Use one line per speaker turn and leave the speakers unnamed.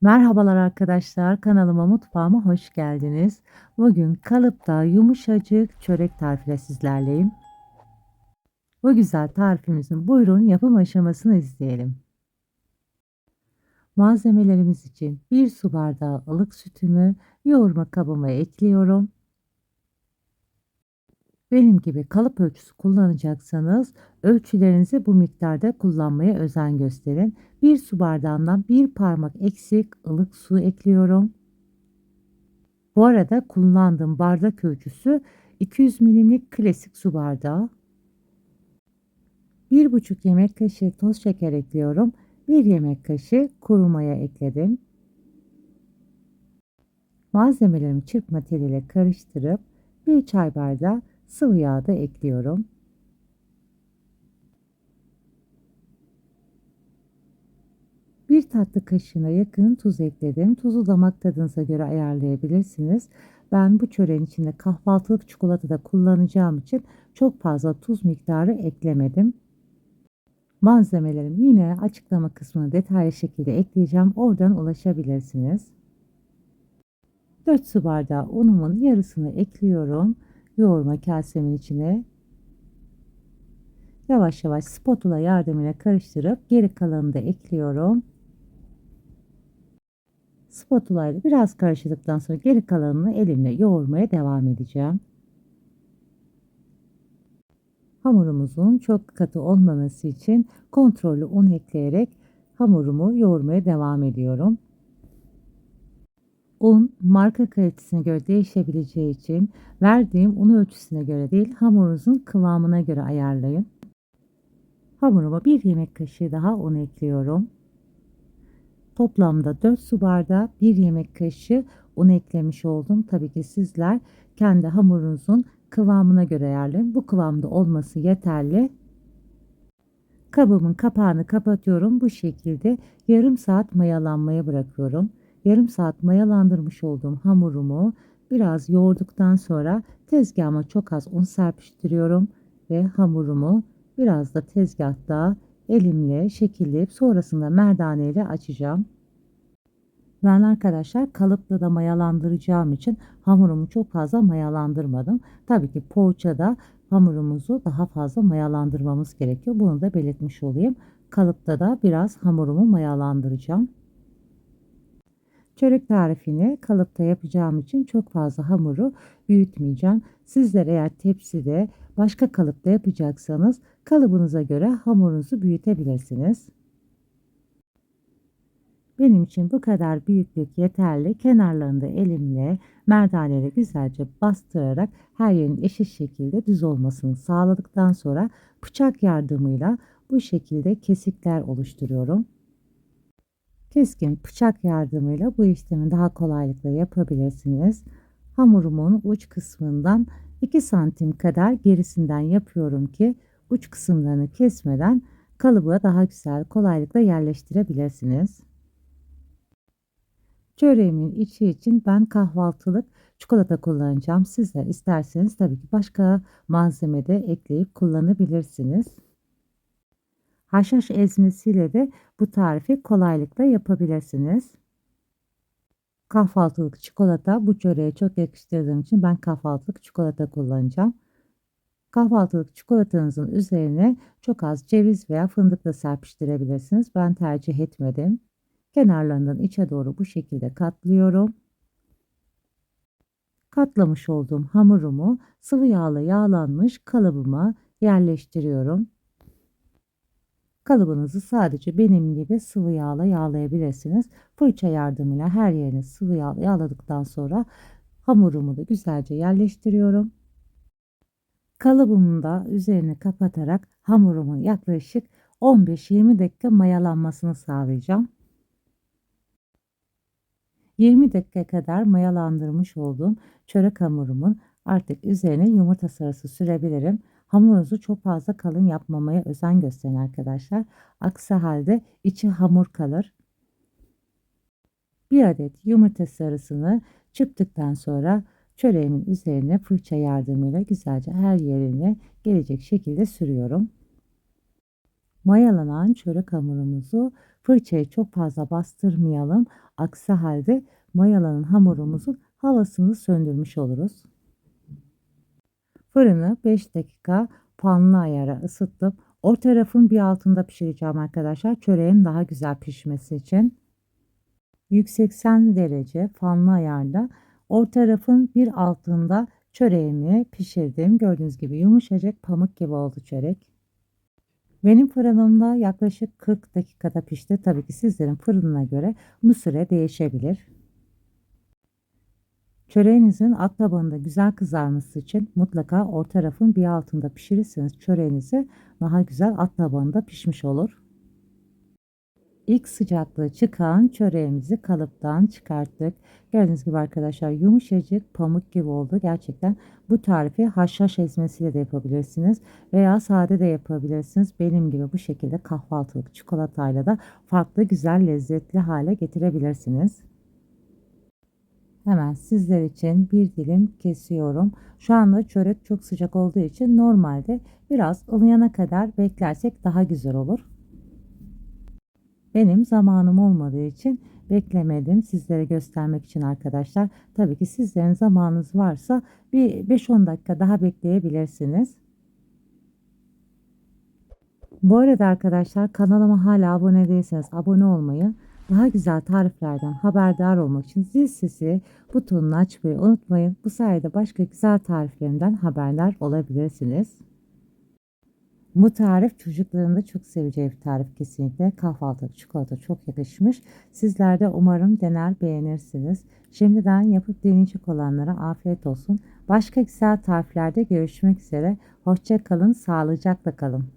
Merhabalar arkadaşlar, kanalıma mutfağıma hoş geldiniz. Bugün kalıpta yumuşacık çörek tarifiyle sizlerleyim. Bu güzel tarifimizin buyurun yapım aşamasını izleyelim. Malzemelerimiz için 1 su bardağı ılık sütümü yoğurma kabıma ekliyorum. Benim gibi kalıp ölçüsü kullanacaksanız ölçülerinizi bu miktarda kullanmaya özen gösterin. Bir su bardağından bir parmak eksik ılık su ekliyorum. Bu arada kullandığım bardak ölçüsü 200 milimlik klasik su bardağı. 1,5 yemek kaşığı toz şeker ekliyorum. 1 yemek kaşığı kuru maya ekledim. Malzemelerimi çırpma teliyle karıştırıp 1 çay bardağı sıvı yağ da ekliyorum. Bir tatlı kaşığına yakın tuz ekledim. Tuzu damak tadınıza göre ayarlayabilirsiniz. Ben bu çöreğin içinde kahvaltılık çikolata da kullanacağım için çok fazla tuz miktarı eklemedim. Malzemelerimi yine açıklama kısmına detaylı şekilde ekleyeceğim. Oradan ulaşabilirsiniz. 4 su bardağı unumun yarısını ekliyorum yoğurma kasemin içine yavaş yavaş spatula yardımıyla karıştırıp geri kalanını da ekliyorum. Spatula ile biraz karıştırdıktan sonra geri kalanını elimle yoğurmaya devam edeceğim. Hamurumuzun çok katı olmaması için kontrollü un ekleyerek hamurumu yoğurmaya devam ediyorum. Un marka kalitesine göre değişebileceği için verdiğim un ölçüsüne göre değil hamurunuzun kıvamına göre ayarlayın. Hamuruma bir yemek kaşığı daha un ekliyorum. Toplamda 4 su bardağı 1 yemek kaşığı un eklemiş oldum. Tabii ki sizler kendi hamurunuzun kıvamına göre ayarlayın. Bu kıvamda olması yeterli. Kabımın kapağını kapatıyorum. Bu şekilde yarım saat mayalanmaya bırakıyorum. Yarım saat mayalandırmış olduğum hamurumu biraz yoğurduktan sonra tezgahıma çok az un serpiştiriyorum ve hamurumu biraz da tezgahta elimle şekilleyip sonrasında merdane ile açacağım. Ben arkadaşlar kalıpla da mayalandıracağım için hamurumu çok fazla mayalandırmadım. Tabii ki poğaçada hamurumuzu daha fazla mayalandırmamız gerekiyor. Bunu da belirtmiş olayım. Kalıpta da biraz hamurumu mayalandıracağım. Çörek tarifini kalıpta yapacağım için çok fazla hamuru büyütmeyeceğim. Sizler eğer tepside başka kalıpta yapacaksanız kalıbınıza göre hamurunuzu büyütebilirsiniz. Benim için bu kadar büyüklük yeterli. Kenarlarında elimle merdaneyle güzelce bastırarak her yerin eşit şekilde düz olmasını sağladıktan sonra bıçak yardımıyla bu şekilde kesikler oluşturuyorum. Keskin bıçak yardımıyla bu işlemi daha kolaylıkla yapabilirsiniz. Hamurumun uç kısmından 2 santim kadar gerisinden yapıyorum ki uç kısımlarını kesmeden kalıbı daha güzel kolaylıkla yerleştirebilirsiniz. Çöreğimin içi için ben kahvaltılık çikolata kullanacağım. Sizler isterseniz tabii ki başka malzeme de ekleyip kullanabilirsiniz. Haşhaş ezmesiyle de bu tarifi kolaylıkla yapabilirsiniz. Kahvaltılık çikolata bu çöreğe çok yakıştırdığım için ben kahvaltılık çikolata kullanacağım. Kahvaltılık çikolatanızın üzerine çok az ceviz veya fındık da serpiştirebilirsiniz. Ben tercih etmedim. Kenarlarından içe doğru bu şekilde katlıyorum. Katlamış olduğum hamurumu sıvı yağla yağlanmış kalıbıma yerleştiriyorum. Kalıbınızı sadece benim gibi sıvı yağla yağlayabilirsiniz. Fırça yardımıyla her yerini sıvı yağla yağladıktan sonra hamurumu da güzelce yerleştiriyorum. Kalıbımı da üzerini kapatarak hamurumun yaklaşık 15-20 dakika mayalanmasını sağlayacağım. 20 dakika kadar mayalandırmış olduğum çörek hamurumun artık üzerine yumurta sarısı sürebilirim. Hamurunuzu çok fazla kalın yapmamaya özen gösterin arkadaşlar. Aksi halde içi hamur kalır. Bir adet yumurta sarısını çıktıktan sonra çöreğimin üzerine fırça yardımıyla güzelce her yerine gelecek şekilde sürüyorum. Mayalanan çörek hamurumuzu fırçayı çok fazla bastırmayalım. Aksi halde mayalanan hamurumuzun havasını söndürmüş oluruz. Fırını 5 dakika fanlı ayara ısıttım. O tarafın bir altında pişireceğim arkadaşlar. Çöreğin daha güzel pişmesi için. 180 derece fanlı ayarda orta tarafın bir altında çöreğimi pişirdim. Gördüğünüz gibi yumuşacık pamuk gibi oldu çörek. Benim fırınımda yaklaşık 40 dakikada pişti. Tabii ki sizlerin fırınına göre bu süre değişebilir. Çöreğinizin alt tabanında güzel kızarması için mutlaka orta tarafın bir altında pişirirseniz çöreğinizi daha güzel alt tabanında pişmiş olur. İlk sıcaklığı çıkan çöreğimizi kalıptan çıkarttık. Gördüğünüz gibi arkadaşlar yumuşacık pamuk gibi oldu. Gerçekten bu tarifi haşhaş ezmesiyle de yapabilirsiniz veya sade de yapabilirsiniz. Benim gibi bu şekilde kahvaltılık çikolatayla da farklı güzel lezzetli hale getirebilirsiniz. Hemen sizler için bir dilim kesiyorum. Şu anda çörek çok sıcak olduğu için normalde biraz ılıyana kadar beklersek daha güzel olur. Benim zamanım olmadığı için beklemedim sizlere göstermek için arkadaşlar. Tabii ki sizlerin zamanınız varsa bir 5-10 dakika daha bekleyebilirsiniz. Bu arada arkadaşlar kanalıma hala abone değilseniz abone olmayı, daha güzel tariflerden haberdar olmak için zil sesi butonunu açmayı unutmayın. Bu sayede başka güzel tariflerimden haberdar olabilirsiniz. Bu tarif çocukların da çok seveceği bir tarif kesinlikle. Kahvaltı çikolata çok yakışmış. Sizler de umarım dener beğenirsiniz. Şimdiden yapıp deneyecek olanlara afiyet olsun. Başka güzel tariflerde görüşmek üzere. Hoşça kalın, sağlıcakla kalın.